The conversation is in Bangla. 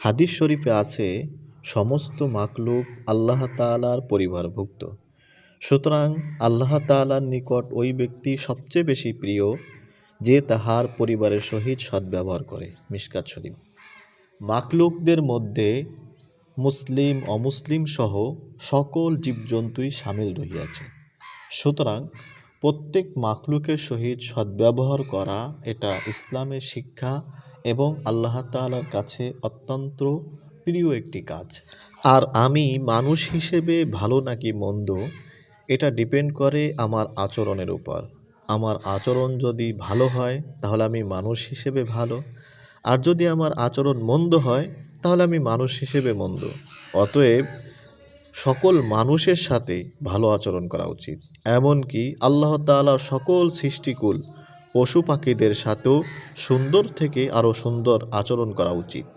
হাদিস শরীফে আছে, সমস্ত মাকলুক আল্লাহ তাআলার পরিবারভুক্ত। সুতরাং আল্লাহ তাআলার নিকট ওই ব্যক্তি সবচেয়ে বেশি প্রিয়, যে তাহার পরিবারের সহিত সদ্ব্যবহার করে। মিশকাত শরীফ। মাকলুকদের মধ্যে মুসলিম, অমুসলিম সহ সকল জীবজন্তুই সামিল রহিয়াছে। সুতরাং প্রত্যেক মাকলুকের সহিত সদ্ব্যবহার করা এটা ইসলামের শিক্ষা এবং আল্লাহ তাআলার কাছে অত্যন্ত প্রিয় একটি কাজ। আর আমি মানুষ হিসেবে ভালো নাকি মন্দ, এটা ডিপেন্ড করে আমার আচরণের উপর। আমার আচরণ যদি ভালো হয়, তাহলে আমি মানুষ হিসেবে ভালো। আর যদি আমার আচরণ মন্দ হয়, তাহলে আমি মানুষ হিসেবে মন্দ। অতএব সকল মানুষের সাথে ভালো আচরণ করা উচিত। এমনকি আল্লাহ তাআলা সকল সৃষ্টিকুল পশু পাখিদের সাথেও সুন্দর থেকে আরও সুন্দর আচরণ করা উচিত।